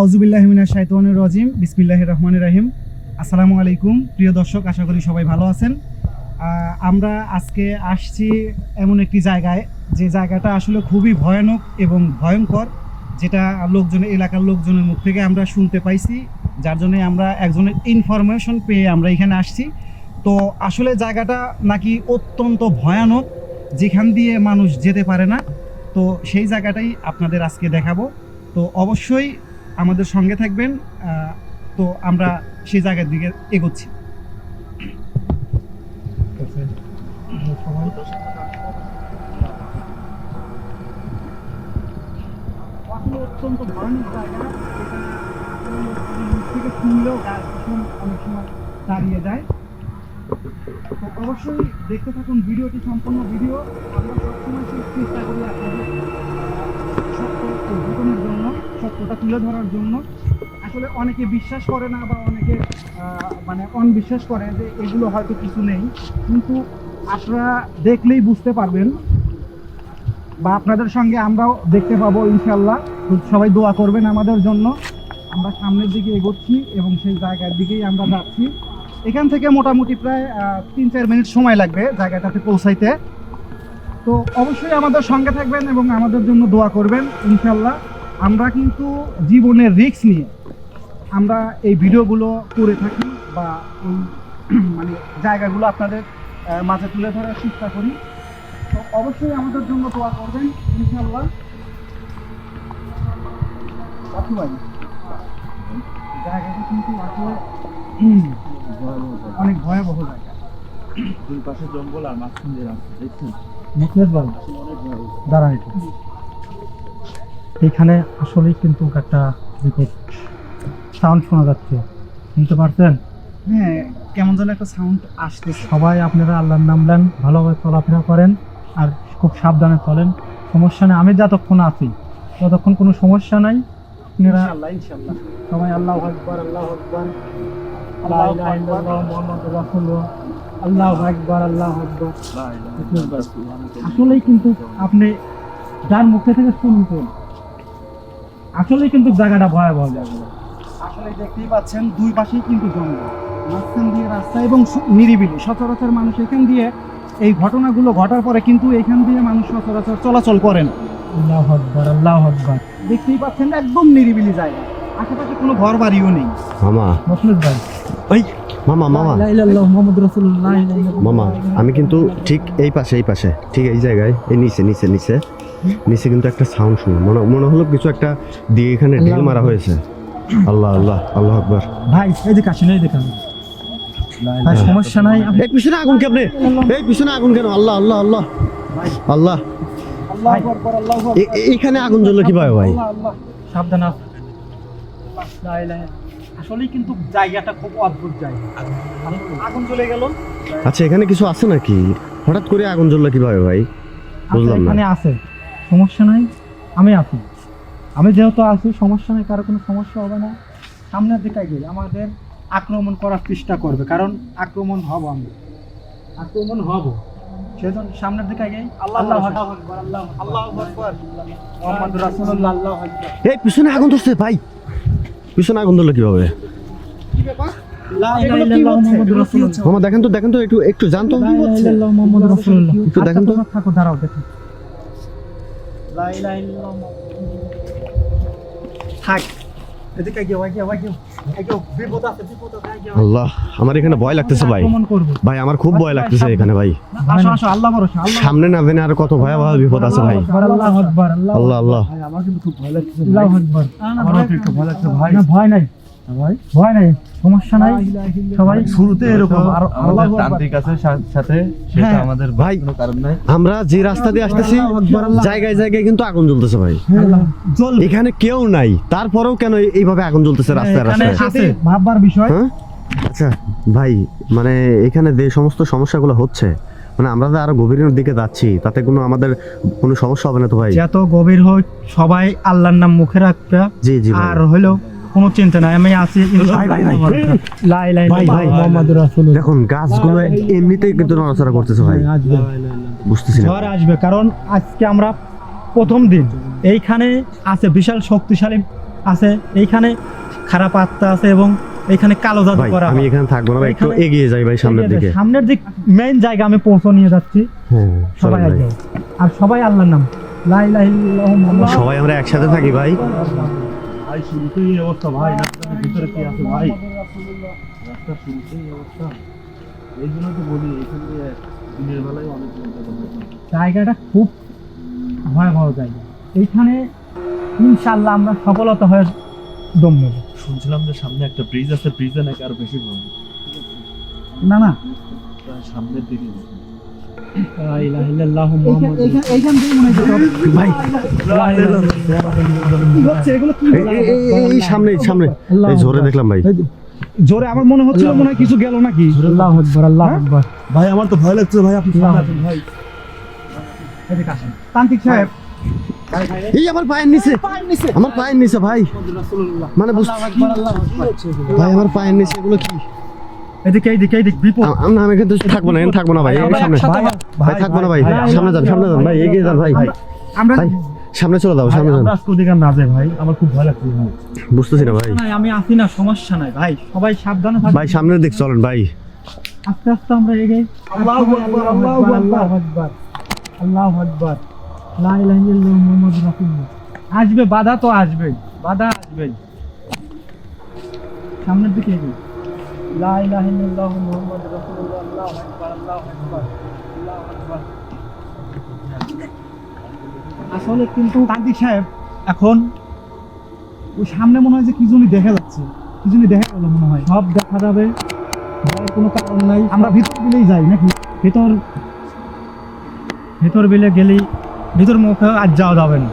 আউজুবিল্লাহমিনা শাইতানুর রাজিম বিসমিল্লাহ রহমানুর রাহিম। আসসালামু আলাইকুম, প্রিয় দর্শক, আশা করি সবাই ভালো আছেন। আমরা আজকে আসছি এমন একটি জায়গায়, যে জায়গাটা আসলে খুবই ভয়ানক এবং ভয়ঙ্কর, যেটা লোকজনের এলাকার লোকজনের মুখ থেকে আমরা শুনতে পাইছি, যার জন্য আমরা একজনের ইনফরমেশন পেয়ে আমরা এখানে আসছি। তো আসলে জায়গাটা নাকি অত্যন্ত ভয়ানক, যেখান দিয়ে মানুষ যেতে পারে না। তো সেই জায়গাটাই আপনাদের আজকে দেখাবো। তো অবশ্যই আমাদের সঙ্গে থাকবেন তো আমরা সেই জায়গার দিকে এগোচ্ছি। অত্যন্ত শুনলেও দাঁড়িয়ে যায় তো অবশ্যই দেখতে থাকুন ভিডিওটি, সম্পূর্ণ ভিডিও। আমরা সবসময় চেষ্টা করি আপনাদের সত্যটা তুলে ধরার জন্য আসলে অনেকে বিশ্বাস করে না বা অনেকে মানে অনবিশ্বাস করে যে এগুলো হয়তো কিছু নেই। কিন্তু আপনারা দেখলেই বুঝতে পারবেন বা আপনাদের সঙ্গে আমরাও দেখতে পাবো ইনশাল্লাহ সবাই দোয়া করবেন আমাদের জন্য। আমরা সামনের দিকে এগোচ্ছি এবং সেই জায়গার দিকেই আমরা যাচ্ছি। এখান থেকে মোটামুটি প্রায় তিন চার মিনিট সময় লাগবে জায়গাটাতে পৌঁছাইতে। তো অবশ্যই আমাদের সঙ্গে থাকবেন এবং আমাদের জন্য দোয়া করবেন ইনশাল্লাহ আমরা কিন্তু জীবনের রিস্ক নিয়ে আমরা এই ভিডিওগুলো করে থাকি বা মানে জায়গাগুলো আপনাদের মাঝে তুলে ধরার চেষ্টা করি। তো অবশ্যই আমাদের জন্য দোয়া করবেন ইনশাল্লাহ জায়গাটা কিন্তু আসলে অনেক ভয়াবহ জায়গা। দুই পাশে জঙ্গল আর মাঝখান দিয়ে রাস্তা দেখছেন? অনেক দাঁড়ান এখানে আসলেই কিন্তু একটা বিকট সাউন্ড শোনা যাচ্ছে। শুনতে পারছেন? হ্যাঁ কেমন যেন একটা সাউন্ড আসতেছে। সবাই আপনারা আল্লাহর নাম নেন ভালোভাবে চলাফেরা করেন আর খুব সাবধানে চলেন। সমস্যা নেই আমি যতক্ষণ আছি ততক্ষণ কোনো সমস্যা নাই আপনারা সবাই আল্লাহ আকবার আল্লাহ আকবার। আল্লাহু আল্লাহ আকবার। আকবার। আসলেই কিন্তু আপনি যার মুখে থেকে শুনতেন আসলেই কিন্তু জায়গাটা ভয়াবহ জায়গা। আসলে দেখতেই পাচ্ছেন দুই পাশেই কিন্তু জঙ্গল। মাঝখান দিয়ে রাস্তা এবং নিরিবিলি। সচরাচর মানুষ এখান দিয়ে এই ঘটনাগুলো ঘটার পরে কিন্তু এখান দিয়ে মানুষ সচরাচর চলাচল করেন আল্লাহ আকবার আল্লাহ আকবার। দেখতেই পাচ্ছেন একদম নিরিবিলি জায়গা। আশেপাশে কোনো ঘর বাড়িও নেই। মামা। ভাই। ওই মামা মামা। মামা আমি কিন্তু ঠিক এই পাশে এই পাশে ঠিক এই জায়গায় এই নিচে নিচে নিচে। নিচে কিন্তু একটা সাউন্ড শুনি। মনে মনে হলো কিছু একটা দিয়ে এখানে ঢিল মারা হয়েছে। আল্লাহ আল্লাহ আল্লাহ আকবার। ভাই এই যে কাশিন এই দেখেন ভাই সমস্যা নাই। এই পিছনে আগুন কেমনে? এই পিছনে আগুন কেন? আল্লাহ আল্লাহ আল্লাহ। আল্লাহ। আল্লাহ আকবার আল্লাহ এ- এ- এইখানে আগুন জ্বললো কীভাবে ভাই? আল্লাহ সাবধান আসলেই কিন্তু জায়গাটা খুব অদ্ভুত জায়গা। আগুন চলে গেল আচ্ছা এখানে কিছু আছে নাকি? হঠাৎ করে আগুন জ্বললো কীভাবে ভাই? বুঝলাম না। এখানে আছে। সমস্যা নাই আমি আছি। আমি যেহেতু আছি সমস্যা নাই কারও কোনো সমস্যা হবে না। সামনের দিকে গিয়ে আমাদের আক্রমণ করার চেষ্টা করবে কারণ আক্রমণ হব আমরা। আক্রমণ হব। সেজন্য সামনের দিকে আল্লাহ আল্লাহ আকবার আল্লাহ আল্লাহ আকবার। মোহাম্মদ রাসূলুল্লাহ। আল্লাহ আকবার। এই পিছনে আগুন ধরছে ভাই। পিছনে আগুন ধরলো কীভাবে? দেখেন তো দেখেন তো একটু একটু জানতো একটু দেখেন তো। থাকো দাঁড়াও দেখো। আল্লাহ আমার এখানে ভয় লাগতেছে ভাই। ভাই আমার খুব ভয় লাগতেছে এখানে ভাই। আসো আসো আল্লাহ ভরসা আল্লাহ সামনে না জেনে আর কত ভয়াবহ বিপদ আছে ভাই। আল্লাহ আল্লাহ আল্লাহ আল্লাহ ভাই আমার কিন্তু খুব ভয় লাগতেছে আল্লাহ আকবার। আমারও একটু ভয় লাগছে ভাই। না ভয় নাই। ভাই ভয় নাই সমস্যা নাই সবাই শুরুতে এরকম আর আল্লাহ তান্ত্রিক আছে সাথে সেটা হ্যাঁ। আমাদের ভাই কোনো কারণ নাই। আমরা যে রাস্তা দিয়ে আসতেছি জায়গায় জায়গায় কিন্তু আগুন জ্বলতেছে ভাই। এখানে কেউ নাই তারপরেও কেন এইভাবে আগুন জ্বলতেছে রাস্তায় রাস্তায়? আছে ভাববার বিষয়। হ্যাঁ? আচ্ছা ভাই মানে এখানে যে সমস্ত সমস্যাগুলো হচ্ছে মানে আমরা তো আরও গভীরের দিকে যাচ্ছি তাতে কোনো আমাদের কোনো সমস্যা হবে না তো ভাই? যত গভীর হোক সবাই আল্লাহর নাম মুখে রাখবে। জি জি আর হইল কোনো চিন্তা নাই আমি আছি। লাই লাই ভাই, ভাই। মুহাম্মাদুর রাসূলুল্লাহ। দেখুন গাছগুলো এমনিতেই কিন্তু নড়াচড়া করতেছে ভাই। আসবে। বুঝতেছি না ঝড় আসবে কারণ আজকে আমরা প্রথম দিন। এইখানে আছে বিশাল শক্তিশালী আছে এইখানে খারাপ আত্মা আছে এবং এখানে কালো জাদু করা আমি এখানে থাকব না ভাই একটু এগিয়ে যাই ভাই সামনের দিকে। সামনের দিক মেইন জায়গা আমি পৌঁছে নিয়ে যাচ্ছি। হ্যাঁ সবাই। আর সবাই আল্লাহর নাম। লা ইলাহা ইল্লাল্লাহু সবাই আমরা একসাথে থাকি ভাই। ভাই শুরুতেই এই অবস্থা ভাই রাস্তার ভিতরে কি আছে ভাই। রাস্তার শুরুতেই অবস্থা এই জন্য তো বলি এখান দিয়ে দিনের বেলায় অনেক। জায়গাটা খুব ভয়াবহ জায়গা। এইখানে ইনশাল্লাহ আমরা সফলতা হয়ে দম নেব। শুনছিলাম যে সামনে একটা ব্রিজ আছে ব্রিজে নাকি আরও বেশি ভয় না না। সামনের দিকে। এই- সামনে সামনে। এই ঝরে দেখলাম ভাই। জোরে আমার মনে হচ্ছিল মনে হয় কিছু গেল নাকি? আল্লাহু আকবার আল্লাহু আকবার। ভাই আমার তো ভয় লাগছে ভাই আপনি ভাই। তান্ত্রিক সাহেব। এই আমার পায়ের নিচে। আমার পায়ের নিচে ভাই। মানে বুঝ- ভাই আমার পায়ের নিচে এগুলো কি? এদিকে এইদিকে এইদিক বিপদ। আমি আমি কিন্তু থাকব না থাকব না ভাই সামনে। ভাই থাকব না ভাই সামনে যান সামনে যান ভাই এগিয়ে যান ভাই। আমরা সামনে চলে যাও সামনে যান। আজকে না যাই ভাই আমার খুব ভয় লাগছে ভাই। বুঝতেছি না ভাই। আমি আসি না সমস্যা নাই ভাই। সবাই সাবধানে থাকবেন ভাই সামনের দিক চলেন ভাই। আস্তে আস্তে আমরা এগিয়ে আল্লাহু আকবার, আল্লাহু আকবার। আল্লাহু আকবার। লা ইলাহা ইল্লাল্লাহু মুহাম্মাদুর রাসূলুল্লাহ। আসবে বাধা তো আসবে বাধা আসবে সামনের দিকে এগিয়ে। লা ইলাহা আসলে কিন্তু সাহেব এখন ওই সামনে মনে হয় যে কি জন্য দেখা যাচ্ছে, কি জন্য দেখা গেল মনে হয়। সব দেখা যাবে কোনো কারণ নাই, আমরা ভিতর দিলেই যাই নাকি? ভেতর ভেতর বিলে গেলেই ভিতর মুখে আজ যাওয়া যাবে না।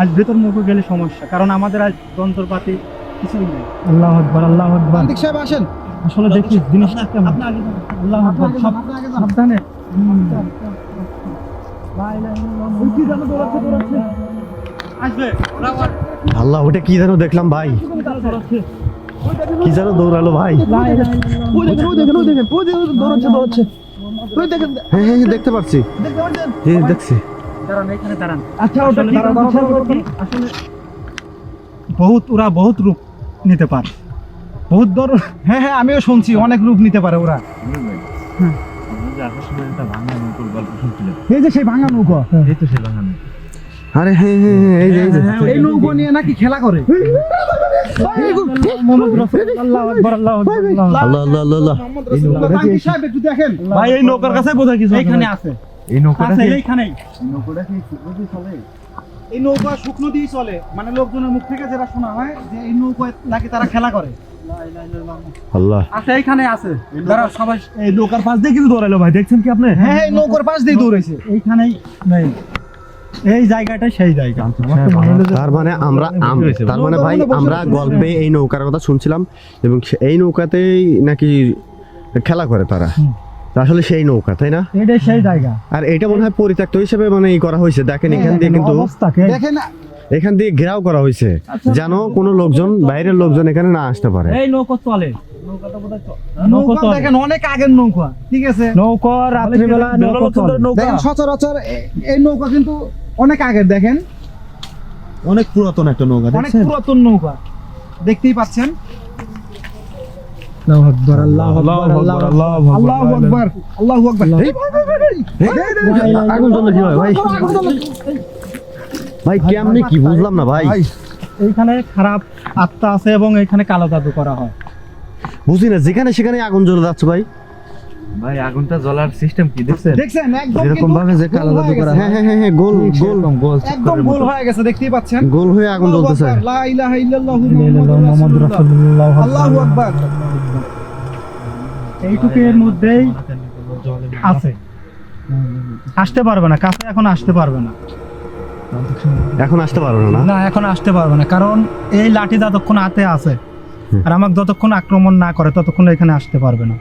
আজ ভেতর মুখে গেলে সমস্যা, কারণ আমাদের আজ যন্ত্রপাতি কিছুই নেই। আল্লাহ আকবার আল্লাহ আকবার। সাহেব আসেন। আসলে দেখি জিনিসটা কেমন? আল্লাহ সব সাবধানে। ওই কি জানো দৌড়াচ্ছে দৌড়াচ্ছে? আসবে আল্লাহ ওটা কি যেন দেখলাম ভাই। কি যেন দৌড়ালো ভাই। ওই দেখেন ওই দেখেন ওই দেখেন ওই দেখেন দৌড়াচ্ছে দৌড়াচ্ছে। ওই দেখেন। হ্যাঁ হ্যাঁ হ্যাঁ, দেখতে পাচ্ছি দেখতে পাচ্ছেন দেখছি। আচ্ছা বহুত ওরা বহুত রূপ নিতে পারে। বহুত দর হ্যাঁ হ্যাঁ আমিও শুনছি অনেক রূপ নিতে পারে ওরা। এই যে সেই ভাঙা নৌকা। এই তো সে ভাঙা নৌকো আরে হ্যাঁ হ্যাঁ হ্যাঁ এই যে এই যে। এই নৌকো নিয়ে নাকি খেলা করে। ভাই এই নৌকার কাছে বোধহয় কিছু এইখানে আছে। এই নৌকাটা এইখানেই। নৌকাটা কি চলে? এই নৌকা শুকনো দিয়ে চলে। মানে লোকজনের মুখ থেকে যেটা শোনা হয় যে এই নৌকায় নাকি তারা খেলা করে। আল্লাহ। আছে এইখানে আছে। দাঁড়াও সবাই এই নৌকার পাশ দিয়ে কিন্তু দৌড়াইলো ভাই দেখছেন কি আপনি? হ্যাঁ হ্যাঁ এই নৌকার পাশ দিয়ে দৌড়েছে এইখানেই নেই। এই জায়গাটা সেই জায়গা। তার মানে আমরা তার মানে ভাই আমরা গল্পে এই নৌকার কথা শুনছিলাম এবং এই নৌকাতেই নাকি খেলা করে তারা। আসলে সেই নৌকা তাই না? এটাই সেই জায়গা। আর এটা মনে হয় পরিত্যক্ত হিসেবে মানে ই করা হয়েছে। দেখেন এখান দিয়ে কিন্তু দেখেন এখান দিয়ে ঘেরাও করা হয়েছে যেন কোনো লোকজন বাইরের লোকজন এখানে না আসতে পারে এই নৌকো চলে নৌকাটা বোধহয় চলে। নৌকো নৌকা চলে দেখেন অনেক আগের নৌকা ঠিক আছে নৌকো রাত্রিবেলা নৌকো চলে দেখেন সচরাচর এই নৌকা কিন্তু অনেক আগের দেখেন অনেক পুরাতন একটা নৌকা অনেক পুরাতন নৌকা দেখতেই পাচ্ছেন আল্লাহু আকবার আল্লাহু আকবার আল্লাহু আকবার আল্লাহু আকবার আল্লাহু আকবার এই ভাই, ভাই, ভাই, কেমনে কি বুঝলাম না ভাই। এইখানে খারাপ আত্মা আছে এবং এখানে কালো জাদু করা হয়। বুঝি না যেখানে সেখানে আগুন জ্বলে যাচ্ছে ভাই। ভাই আগুনটা জ্বলার সিস্টেম কি দেখছেন? দেখছেন একদম কিন্তু ভাবে যে কালো জাদু করা হ্যাঁ। হ্যাঁ হ্যাঁ হ্যাঁ গোল গোল। গোল একদম গোল হয়ে গেছে দেখতেই পাচ্ছেন? গোল হয়ে আগুন জ্বলতেছে। লা ইলাহা ইল্লাল্লাহু মুহাম্মাদুর রাসূলুল্লাহ। রাসূলুল্লাহ আল্লাহু আকবার। এইটুকুর মধ্যেই আছে। আসতে পারবে না কাছে এখন আসতে পারবে না। এখন আসতে পারবে না? না এখন আসতে পারবে না কারণ এই লাঠি যতক্ষণ হাতে আছে আর আমাকে যতক্ষণ আক্রমণ না করে ততক্ষণ এখানে আসতে পারবে না।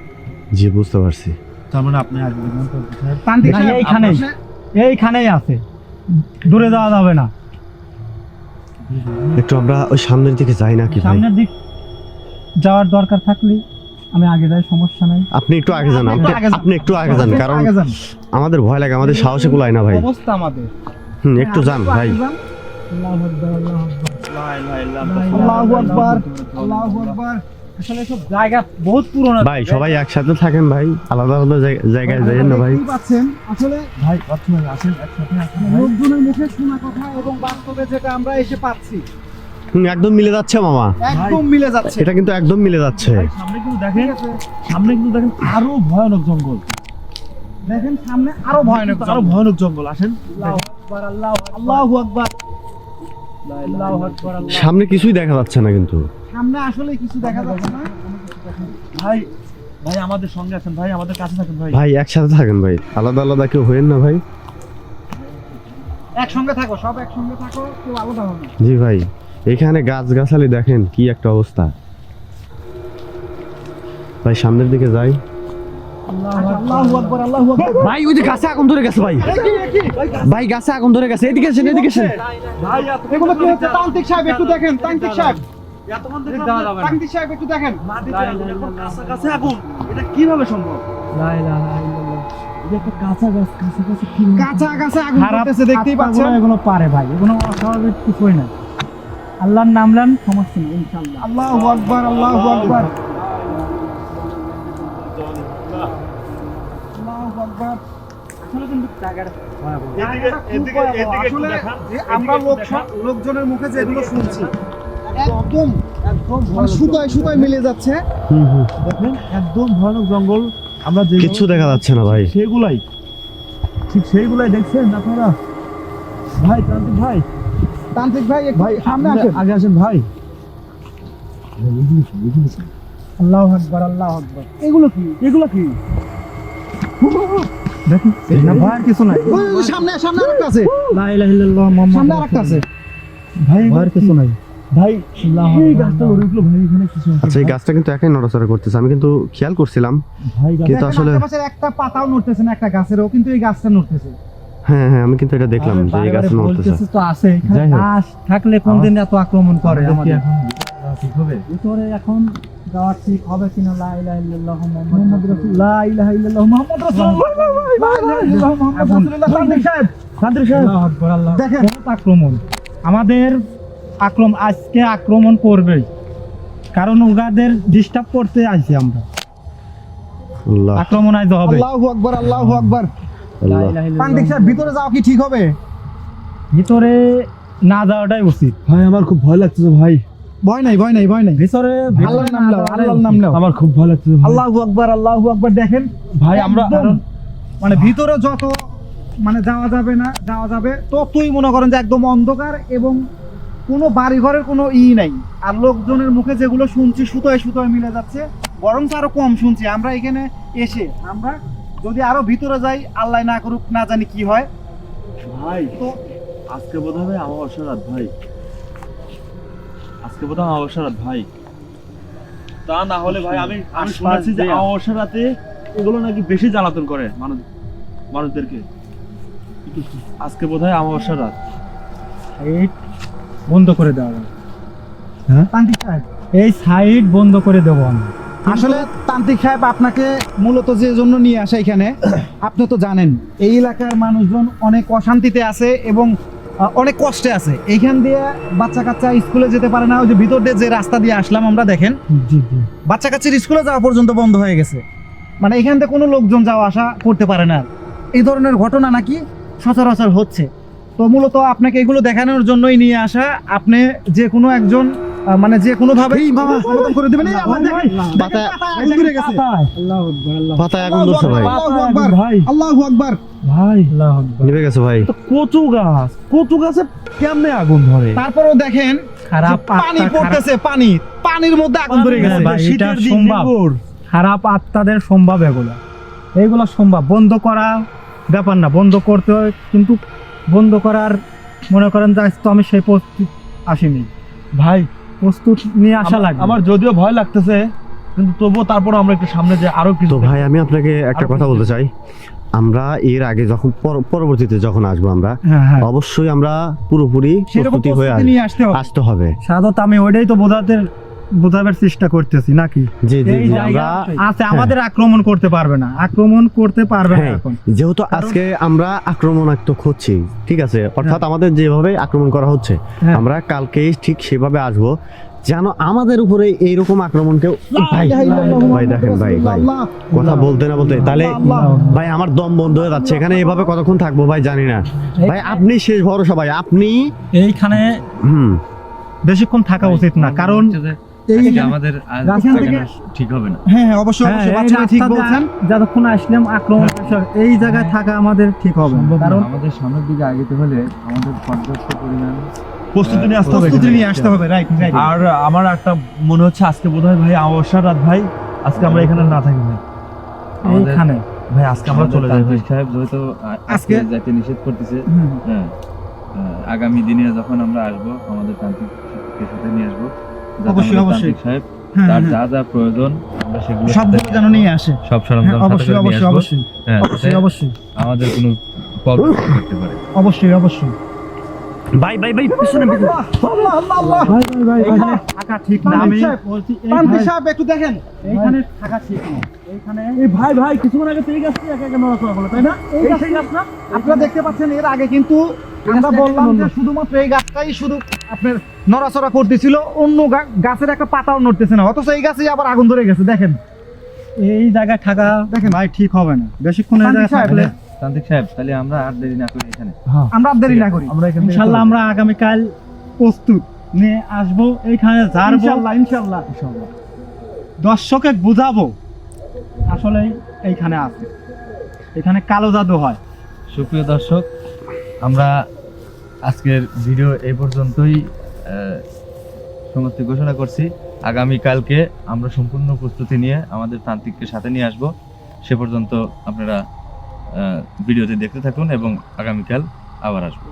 জি বুঝতে পারছি। তার মানে আপনি আসবেন তান্ত্রিক না, সাহেব, এইখানেই। আছে। দূরে যাওয়া যাবে না। একটু আমরা ওই সামনের দিকে যাই না কি ভাই? সামনের দিক যাওয়ার দরকার থাকলে আমি আগে যাই সমস্যা নাই। আপনি একটু আগে যান আপনি একটু আগে যান। কারণ আমাদের ভয় লাগে আমাদের সাহসে কুলায় না ভাই। অবস্থা আমাদের। একটু যান ভাই। ভাই সবাই একসাথে থাকেন ভাই। আলাদা আলাদা জায়গায় যাইয়েন না ভাই। আসলে ভাই আসেন একসাথে আসেন ভাই। লোকজনের মুখে শোনা কথা এবং বাস্তবে যেটা আমরা এসে পাচ্ছি। একদম মিলে যাচ্ছে মামা। একদম মিলে যাচ্ছে। এটা কিন্তু একদম মিলে যাচ্ছে। সামনে কিন্তু দেখেন সামনে কিন্তু দেখেন আরও ভয়ানক জঙ্গল। দেখেন সামনে আরও ভয়ানক আরও ভয়ানক জঙ্গল আসেন। আল্লাহু আকবার আল্লাহু আকবার। সামনে কিছুই দেখা যাচ্ছে না কিন্তু। সামনে আসলে কিছু দেখা যাচ্ছে না। ভাই ভাই আমাদের সঙ্গে আছেন ভাই আমাদের কাছে থাকেন ভাই। ভাই একসাথে থাকেন ভাই। আলাদা আলাদা কেউ হইেন না ভাই। একসঙ্গে থাকো সব একসঙ্গে থাকো কেউ আলাদা হবে না। জি ভাই এখানে গাছ গাছালি দেখেন কি একটা অবস্থা। ভাই সামনের দিকে যাই। ভাই ওই যে গাছে আগুন ধরে গেছে ভাই। ভাই গাছে আগুন ধরে গেছে। এদিকে এসেন এদিকে ভাই এগুলো কি হচ্ছে? তান্ত্রিক সাহেব একটু দেখেন তান্ত্রিক সাহেব। এতক্ষণ তান্ত্রিক সাহেব একটু দেখেন। কাছে আগুন। এটা কীভাবে সম্ভব? লা ইলাহা ইল্লাল্লাহ। এটা একটা কাঁচা গাছ কাছে কাছে আসলে কিন্তু জায়গাটা জায়গাটা খুব ভয়াবহ। আসলে যে আমরা লোকজনের মুখে যেগুলো শুনছি একদম একদম সুতায় সুতায় মিলে যাচ্ছে। হুম, হুম। দেখেন একদম ভয়ানক জঙ্গল। আমরা যে কিচ্ছু দেখা যাচ্ছে না ভাই। সেগুলাই ঠিক সেইগুলাই দেখছেন আপনারা? ভাই ক্রান্তিক ভাই। তান্ত্রিক ভাই ভাই সামনে আপনি আসেন। আগে আসেন ভাই। আল্লাহু আকবার আল্লাহু আকবার। এগুলো কি? এগুলো কি? দেখুন না ভয়ের কিছু নাই। ওই, ওই, সামনে সামনে আরেকটা আছে। লা ইলাহা ইল্লাল্লাহ মুহাম্মাদুর সামনে আরেকটা আছে। ভাই ভয়ের কিছু নাই। ভাই এই গাছটা আল্লাহু উড়ে ভাই এখানে কিছু আচ্ছা এই গাছটা কিন্তু একাই নড়াচড়া করতেছে আমি কিন্তু খেয়াল করছিলাম। কিন্তু আসলে- একটা পাতাও নড়তেছে না একটা গাছেরও কিন্তু এই গাছটা নড়তেছে। হ্যাঁ হ্যাঁ আমি কিন্তু এটা দেখলাম যে এই গাছ নড়তেছে। তো আছে। ঘাস থাকলে কোনদিন এত আক্রমণ করে আমাদের এখন ঠিক হবে? ভিতরে এখন যাওয়া ঠিক হবে কিনা? লা ইলাহা ইল্লাল্লাহ মুহাম্মাদুর রাসূল লা ইলাহা ইল্লাল্লাহ মুহাম্মাদুর রাসূলুল্লাহ। লা ইলাহা ইল্লাল্লাহ মুহাম্মাদুর রাসূলুল্লাহ। সাহেব সাহেব আল্লাহু আকবার আল্লাহ দেখেন। আক্রমণ। আমাদের আক্রমণ আজকে আক্রমণ করবেই কারণ উগাদের ডিস্টার্ব করতে আইছি আমরা। আল্লাহ। আক্রমণ আইতে হবে। আল্লাহু আকবার আল্লাহু আকবার। তান্ত্রিক সাহেব ভিতরে যাওয়া কি ঠিক হবে? ভিতরে না যাওয়াটাই উচিত। ভাই আমার খুব ভয় লাগতেছে ভাই। ভয় নাই ভয় নাই ভয় নাই। ভিতরে আল্লাহর নাম নাও আল্লাহর নাম নাও। আমার খুব ভয় লাগতেছে ভাই। আল্লাহু আকবার আল্লাহু আকবার দেখেন ভাই আমরা মানে ভিতরে যত মানে যাওয়া যাবে না যাওয়া যাবে ততই মনে করেন যে একদম অন্ধকার এবং কোনো বাড়ি ঘরের কোনো ই নাই। আর লোকজনের মুখে যেগুলো শুনছি সুতোয় সুতোয় মিলে যাচ্ছে বরং আরও কম শুনছি। আমরা এখানে এসে আমরা যদি আরও ভিতরে যাই আল্লাহ না করুক না জানি কি হয়। ভাই তো আজকে বোধ হবে অমাবস্যা রাত ভাই। আজকে বোধ হয় অমাবস্যা রাত ভাই। তা না হলে ভাই আমি আমি শুনেছি যে অমাবস্যা রাতে এগুলো নাকি বেশি জ্বালাতন করে মানুষ মানুষদেরকে। আজকে বোধ হয় অমাবস্যা রাত। সাইড বন্ধ করে দেওয়া হবে। তান্ত্রিক সাহেব এই সাইড বন্ধ করে দেবো আমি। আসলে তান্ত্রিক সাহেব আপনাকে মূলত যে জন্য নিয়ে আসা এখানে আপনি তো জানেন এই এলাকার মানুষজন অনেক অশান্তিতে আছে এবং অনেক কষ্টে আছে। এইখান দিয়ে বাচ্চা কাচ্চা স্কুলে যেতে পারে না ওই যে ভিতর দিয়ে যে রাস্তা দিয়ে আসলাম আমরা দেখেন। বাচ্চা কাচ্চার স্কুলে যাওয়া পর্যন্ত বন্ধ হয়ে গেছে। মানে এখান থেকে কোনো লোকজন যাওয়া আসা করতে পারে না। এই ধরনের ঘটনা নাকি সচরাচর হচ্ছে। তো মূলত আপনাকে এগুলো দেখানোর জন্যই নিয়ে আসা। আপনি যে কোনো একজন মানে যে কোনো ভাবে সমাধান করে দিবেন। এই আল্লাহ দেখেন, দেখেন, পাতা- পাতায় আগুন ধরে গেছে। আল্লাহু আকবার আল্লাহ পাতায় আগুন ধরছে ভাই। ভাই। আল্লাহু আকবার। ভাই। আল্লাহু আকবার। নিভে গেছে ভাই। কচু গাছ কচু গাছে কেমনে আগুন ধরে? তারপরেও দেখেন খারাপ পানি পড়তেছে পানি। পানির মধ্যে আগুন ধরে গেছে। ভাই, এটা সম্ভব। খারাপ আত্মাদের সম্ভব এগুলো। এইগুলো সম্ভব। বন্ধ করা ব্যাপার না বন্ধ করতে হয়। কিন্তু বন্ধ করার মনে করেন যে আজ তো আমি সেই প্রস্তুত আসিনি। ভাই প্রস্তুত নিয়ে আসা আমার- লাগবে। আমার যদিও ভয় লাগতেছে কিন্তু তবুও তারপর আমরা একটু সামনে যে আরও কিছু ভাই আমি আপনাকে একটা কথা বলতে চাই। আমরা এর আগে যখন পর- পরবর্তীতে যখন আসব আমরা হ্যাঁ হ্যাঁ। অবশ্যই আমরা পুরোপুরি প্রস্তুতি হয়ে আসতে হবে। সাধারণত হবে। সাদত আমি ওইটাই তো বোঝাতে বোঝাবার চেষ্টা করতেছি নাকি? জি জি আমরা আছে আমাদের আক্রমণ করতে পারবে না। আক্রমণ করতে পারবে না হ্যাঁ এখন। যেহেতু আজকে আমরা আক্রমণাত্মক হচ্ছি ঠিক আছে? অর্থাৎ আমাদের যেভাবে আক্রমণ করা হচ্ছে হ্যাঁ। আমরা কালকে ঠিক সেভাবে আসব যেন আমাদের উপরে এইরকম আক্রমণ কেউ ভাই ভাই দেখেন ভাই ভাই কথা বলতে না বলতে তাহলে ভাই আমার দম বন্ধ হয়ে যাচ্ছে এখানে এভাবে কতক্ষণ থাকব ভাই জানি না। ভাই আপনি শেষ ভরসা ভাই আপনি এইখানে হুম। বেশিক্ষণ থাকা উচিত না কারণ এই আমাদের আজ রাস্তা থেকে- থাকাটা ঠিক হবে না? হ্যাঁ হ্যাঁ অবশ্যই হ্যাঁ, অবশ্যই। এই ঠিক বলছেন। যতক্ষণ আসলাম আক্রমণ এই জায়গায় থাকা আমাদের ঠিক হবে। কারণ আমাদের সামনের দিকে আগেতে হলে আমাদের পর্যাপ্ত পরিমাণ প্রস্তুতি নিয়ে আসতে হবে। প্রস্তুতি নিয়ে আসতে হবে রাইট রাইট আর আমার একটা মনে হচ্ছে আজকে বোধহয় ভাই অমাবস্যার রাত ভাই আজকে আমরা এখানে না থাকি ভাই। এইখানে? ভাই আজকে আমরা চলে যাই ভাই। তান্ত্রিক সাহেব যেহেতু আজকে যাইতে নিষেধ করতেছে। হ্যাঁ আগামী দিনে যখন আমরা আসব আমাদের তান্ত্রিককে সাথে নিয়ে আসব। অবশ্যই, অবশ্যই। সাহেব হ্যাঁ, তার হ্যাঁ, যা যা প্রয়োজন আমরা সেগুলো সবগুলো যেন নিয়ে আসে। সব হ্যাঁ, সরঞ্জাম অবশ্যই অবশ্যই অবশ্যই হ্যাঁ অবশ্যই অবশ্যই। আমাদের কোনো প্রবলেম করতে পারে। অবশ্যই অবশ্যই। ভাই ভাই ভাই পিছনে পিছনে। আল্লাহ আল্লাহ আল্লাহ ভাই, ভাই, ভাই, এখানে থাকা ঠিক না আমি তান্ত্রিক সাহেব, বলছি এই সাহেব একটু দেখেন। এইখানে থাকা ঠিক না। এইখানে এই ভাই ভাই কিছুক্ষণ আগে থেকে গেছে একা একা নড়াচড়া করল তাই না? এই সেই গাছ না? আপনারা দেখতে পাচ্ছেন এর আগে কিন্তু আমরা বললাম যে শুধুমাত্র এই গাছটাই শুধু আপনার নড়াচড়া করতেছিল অন্য গাছের একটা পাতাও নড়তেছে না। অথচ এই গাছে আবার আগুন ধরে গেছে দেখেন। এই জায়গায় থাকা দেখেন। ভাই ঠিক হবে না। বেশিক্ষণ এই জায়গায় থাকলে তান্ত্রিক সাহেব তাহলে আমরা আর দেরি না করি এখানে। আমরা আর দেরি না করি। আমরা এখান থেকে ইনশাল্লাহ আমরা আগামীকাল প্রস্তুত নিয়ে আসব এইখানে ঝাড়বো ইনশাআল্লাহ ইনশাআল্লাহ দর্শকে বুঝাবো আসলে এইখানে আছে। এখানে কালো জাদু হয়। সুপ্রিয় দর্শক আমরা আজকের ভিডিও এই পর্যন্তই আহ, সমাপ্তি ঘোষণা করছি। আগামীকালকে আমরা সম্পূর্ণ প্রস্তুতি নিয়ে আমাদের তান্ত্রিককে সাথে নিয়ে আসব। সে পর্যন্ত আপনারা ভিডিওতে দেখতে থাকুন এবং আগামীকাল আবার আসব।